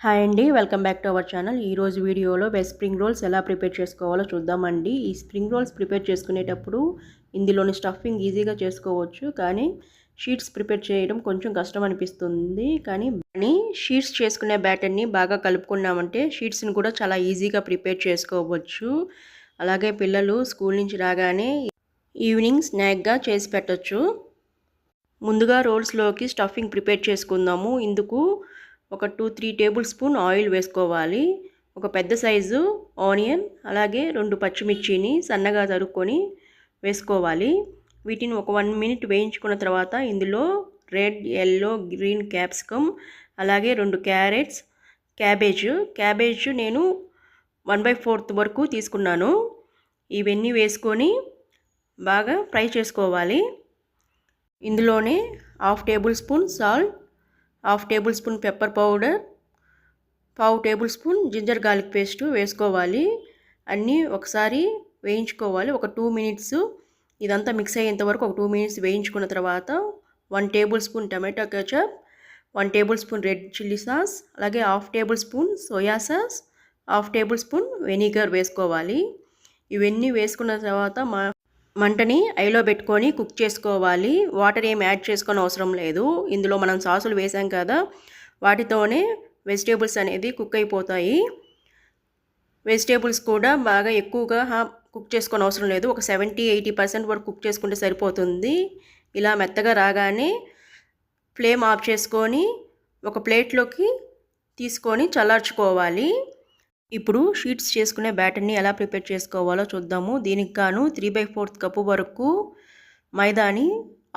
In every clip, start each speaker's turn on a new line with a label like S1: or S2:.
S1: Hi అండి welcome back to our channel. ఈరోజు వీడియోలో వెజ్ స్ప్రింగ్ రోల్స్ ఎలా ప్రిపేర్ చేసుకోవాలో చూద్దామండి. ఈ స్ప్రింగ్ రోల్స్ ప్రిపేర్ చేసుకునేటప్పుడు ఇందులోని స్టఫింగ్ ఈజీగా చేసుకోవచ్చు కానీ షీట్స్ ప్రిపేర్ చేయడం కొంచెం కష్టం అనిపిస్తుంది. కానీ కానీ షీట్స్ చేసుకునే బ్యాటర్ని బాగా కలుపుకున్నామంటే షీట్స్ని కూడా చాలా ఈజీగా ప్రిపేర్ చేసుకోవచ్చు. అలాగే పిల్లలు స్కూల్ నుంచి రాగానే ఈవినింగ్ స్నాక్గా చేసి పెట్టచ్చు. ముందుగా రోల్స్లోకి స్టఫింగ్ ప్రిపేర్ చేసుకుందాము. ఇందుకు ఒక two three tablespoon oil వేసుకోవాలి. ఒక పెద్ద సైజు ఆనియన్ అలాగే రెండు పచ్చిమిర్చిని సన్నగా తరుక్కొని వేసుకోవాలి. వీటిని ఒక వన్ మినిట్ వేయించుకున్న తర్వాత ఇందులో రెడ్ ఎల్లో గ్రీన్ క్యాప్సికమ్ అలాగే రెండు క్యారెట్స్ క్యాబేజ్. క్యాబేజ్ నేను వన్ బై ఫోర్త్ వరకు తీసుకున్నాను. ఇవన్నీ వేసుకొని బాగా ఫ్రై చేసుకోవాలి. ఇందులోనే half tablespoon salt half tablespoon pepper powder పావు tablespoon ginger garlic paste వేసుకోవాలి. అన్నీ ఒకసారి వేయించుకోవాలి. ఒక టూ మినిట్స్ ఇదంతా మిక్స్ అయ్యేంత వరకు ఒక టూ మినిట్స్ వేయించుకున్న తర్వాత one tablespoon tomato ketchup one tablespoon red chilli sauce అలాగే half tablespoon soya sauce half tablespoon vinegar వేసుకోవాలి. ఇవన్నీ వేసుకున్న తర్వాత మా మంటని ఐలో పెట్టుకొని కుక్ చేసుకోవాలి. వాటర్ ఏం యాడ్ చేసుకొని అవసరం లేదు. ఇందులో మనం సాసులు వేసాం కదా వాటితోనే వెజిటేబుల్స్ అనేది కుక్ అయిపోతాయి. వెజిటేబుల్స్ కూడా బాగా ఎక్కువగా కుక్ చేసుకొని అవసరం లేదు. ఒక సెవెంటీ ఎయిటీ పర్సెంట్ వరకు కుక్ చేసుకుంటే సరిపోతుంది. ఇలా మెత్తగా రాగానే ఫ్లేమ్ ఆఫ్ చేసుకొని ఒక ప్లేట్లోకి తీసుకొని చల్లార్చుకోవాలి. ఇప్పుడు షీట్స్ చేసుకునే బ్యాటర్ని ఎలా ప్రిపేర్ చేసుకోవాలో చూద్దాము. దీనికి గాను త్రీ బై ఫోర్త్ కప్పు వరకు మైదాని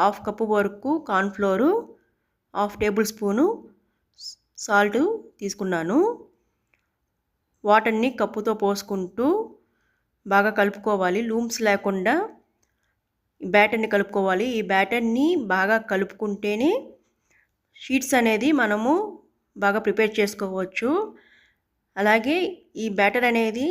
S1: హాఫ్ కప్పు వరకు cornflour half tablespoon salt తీసుకున్నాను. వాటర్ని కప్పుతో పోసుకుంటూ బాగా కలుపుకోవాలి. లూమ్స్ లేకుండా బ్యాటర్ని కలుపుకోవాలి. ఈ బ్యాటర్ని బాగా కలుపుకుంటేనే షీట్స్ అనేది మనము బాగా ప్రిపేర్ చేసుకోవచ్చు. అలాగే ఈ బ్యాటర్ అనేది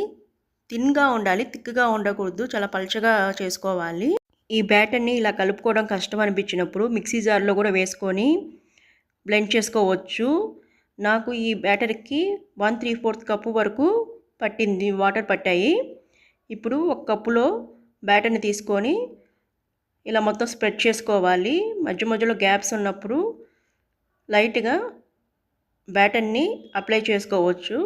S1: థిన్గా ఉండాలి థిక్గా ఉండకూడదు చాలా పలుచగా చేసుకోవాలి. ఈ బ్యాటర్ని ఇలా కలుపుకోవడం కష్టం అనిపించినప్పుడు మిక్సీ జార్లో కూడా వేసుకొని బ్లెండ్ చేసుకోవచ్చు. నాకు ఈ బ్యాటర్కి వన్ త్రీ ఫోర్త్ కప్పు వరకు పట్టింది వాటర్ పట్టాయి. ఇప్పుడు ఒక కప్పులో బ్యాటర్ని తీసుకొని ఇలా మొత్తం స్ప్రెడ్ చేసుకోవాలి. మధ్య మధ్యలో గ్యాప్స్ ఉన్నప్పుడు లైట్గా బ్యాటర్ని అప్లై చేసుకోవచ్చు.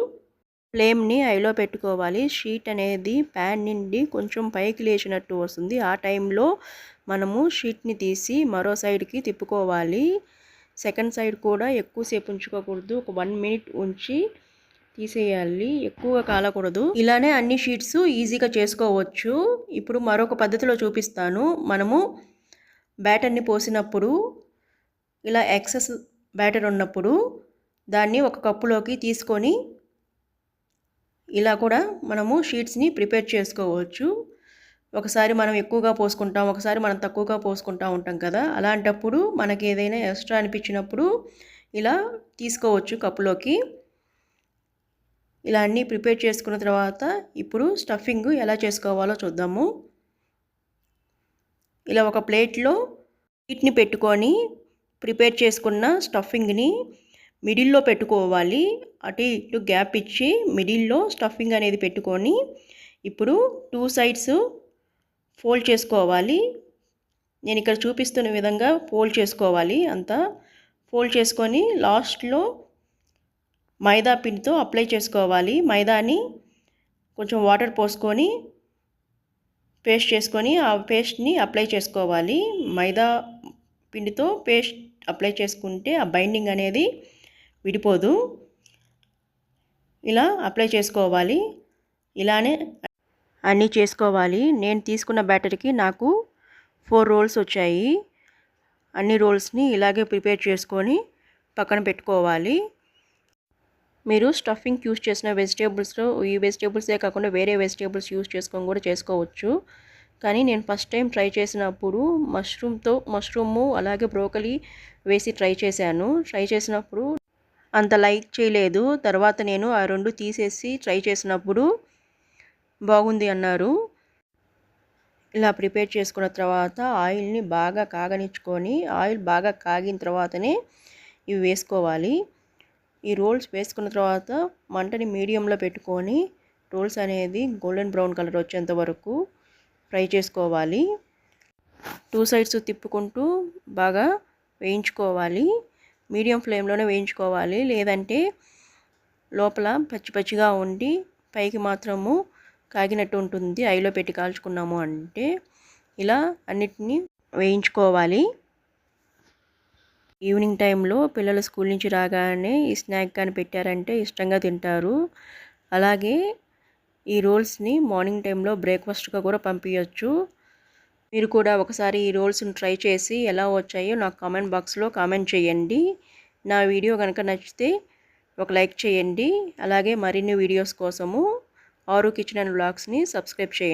S1: ఫ్లేమ్ని ఐలో పెట్టుకోవాలి. షీట్ అనేది ప్యాన్ నుండి కొంచెం పైకి లేచినట్టు వస్తుంది. ఆ టైంలో మనము షీట్ని తీసి మరో సైడ్కి తిప్పుకోవాలి. సెకండ్ సైడ్ కూడా ఎక్కువసేపు ఉంచుకోకూడదు. ఒక వన్ మినిట్ ఉంచి తీసేయాలి. ఎక్కువగా కాలకూడదు. ఇలానే అన్ని షీట్స్ ఈజీగా చేసుకోవచ్చు. ఇప్పుడు మరొక పద్ధతిలో చూపిస్తాను. మనము బ్యాటర్ని పోసినప్పుడు ఇలా ఎక్సెస్ బ్యాటర్ ఉన్నప్పుడు దాన్ని ఒక కప్పులోకి తీసుకొని ఇలా కూడా మనము షీట్స్ని ప్రిపేర్ చేసుకోవచ్చు. ఒకసారి మనం ఎక్కువగా పోసుకుంటాం ఒకసారి మనం తక్కువగా పోసుకుంటా ఉంటాం కదా. అలాంటప్పుడు మనకి ఏదైనా ఎక్స్ట్రా అనిపించినప్పుడు ఇలా తీసుకోవచ్చు కప్పులోకి. ఇలా అన్నీ ప్రిపేర్ చేసుకున్న తర్వాత ఇప్పుడు స్టఫింగ్ ఎలా చేసుకోవాలో చూద్దాము. ఇలా ఒక ప్లేట్లో వీటిని పెట్టుకొని ప్రిపేర్ చేసుకున్న స్టఫింగ్ని మిడిల్లో పెట్టుకోవాలి. అటు ఇటు గ్యాప్ ఇచ్చి మిడిల్లో స్టఫింగ్ అనేది పెట్టుకొని ఇప్పుడు టూ సైడ్స్ ఫోల్డ్ చేసుకోవాలి. నేను ఇక్కడ చూపిస్తున్న విధంగా ఫోల్డ్ చేసుకోవాలి అంతా. ఫోల్డ్ చేసుకొని లాస్ట్లో మైదా పిండితో అప్లై చేసుకోవాలి. మైదాని కొంచెం వాటర్ పోసుకొని పేస్ట్ చేసుకొని ఆ పేస్ట్ని అప్లై చేసుకోవాలి. మైదా పిండితో పేస్ట్ అప్లై చేసుకుంటే ఆ బైండింగ్ అనేది విడిపోదు. ఇలా అప్లై చేసుకోవాలి. ఇలానే అన్నీ చేసుకోవాలి. నేను తీసుకున్న బ్యాటరీకి నాకు ఫోర్ రోల్స్ వచ్చాయి. అన్ని రోల్స్ని ఇలాగే ప్రిపేర్ చేసుకొని పక్కన పెట్టుకోవాలి. మీరు స్టఫింగ్ యూస్ చేసిన వెజిటేబుల్స్లో ఈ వెజిటేబుల్సే కాకుండా వేరే వెజిటేబుల్స్ యూస్ చేసుకొని కూడా చేసుకోవచ్చు. కానీ నేను ఫస్ట్ టైం ట్రై చేసినప్పుడు మష్రూమ్తో మష్రూము అలాగే బ్రోకలీ వేసి ట్రై చేశాను. ట్రై చేసినప్పుడు అంత లైక్ చేయలేదు. తర్వాత నేను ఆ రెండు తీసేసి ట్రై చేసినప్పుడు బాగుంది అన్నారు. ఇలా ప్రిపేర్ చేసుకున్న తర్వాత ఆయిల్ని బాగా కాగనిచ్చుకొని ఆయిల్ బాగా కాగిన తర్వాతనే ఇవి వేసుకోవాలి. ఈ రోల్స్ వేసుకున్న తర్వాత మంటని మీడియంలో పెట్టుకొని రోల్స్ అనేది గోల్డెన్ బ్రౌన్ కలర్ వచ్చేంత వరకు ఫ్రై చేసుకోవాలి. టూ సైడ్స్ తిప్పుకుంటూ బాగా వేయించుకోవాలి. మీడియం ఫ్లేమ్లోనే వేయించుకోవాలి. లేదంటే లోపల పచ్చి పచ్చిగా ఉండి పైకి మాత్రము కాగినట్టు ఉంటుంది. ఐలో పెట్టి కాల్చుకున్నాము అంటే ఇలా అన్నిటినీ వేయించుకోవాలి. ఈవినింగ్ టైంలో పిల్లలు స్కూల్ నుంచి రాగానే ఈ స్నాక్ కానీ పెట్టారంటే ఇష్టంగా తింటారు. అలాగే ఈ రోల్స్ని మార్నింగ్ టైంలో బ్రేక్ఫాస్ట్గా కూడా పంపించవచ్చు మీరు కూడా ఒకసారి ఈ రోల్స్ని ట్రై చేసి ఎలా వచ్చాయో నాకు కామెంట్ బాక్స్లో కామెంట్ చేయండి. నా వీడియో కనుక నచ్చితే ఒక లైక్ చేయండి. అలాగే మరిన్ని వీడియోస్ కోసము ఆరు కిచెన్ అండ్ బ్లాగ్స్ని సబ్స్క్రైబ్ చేయండి.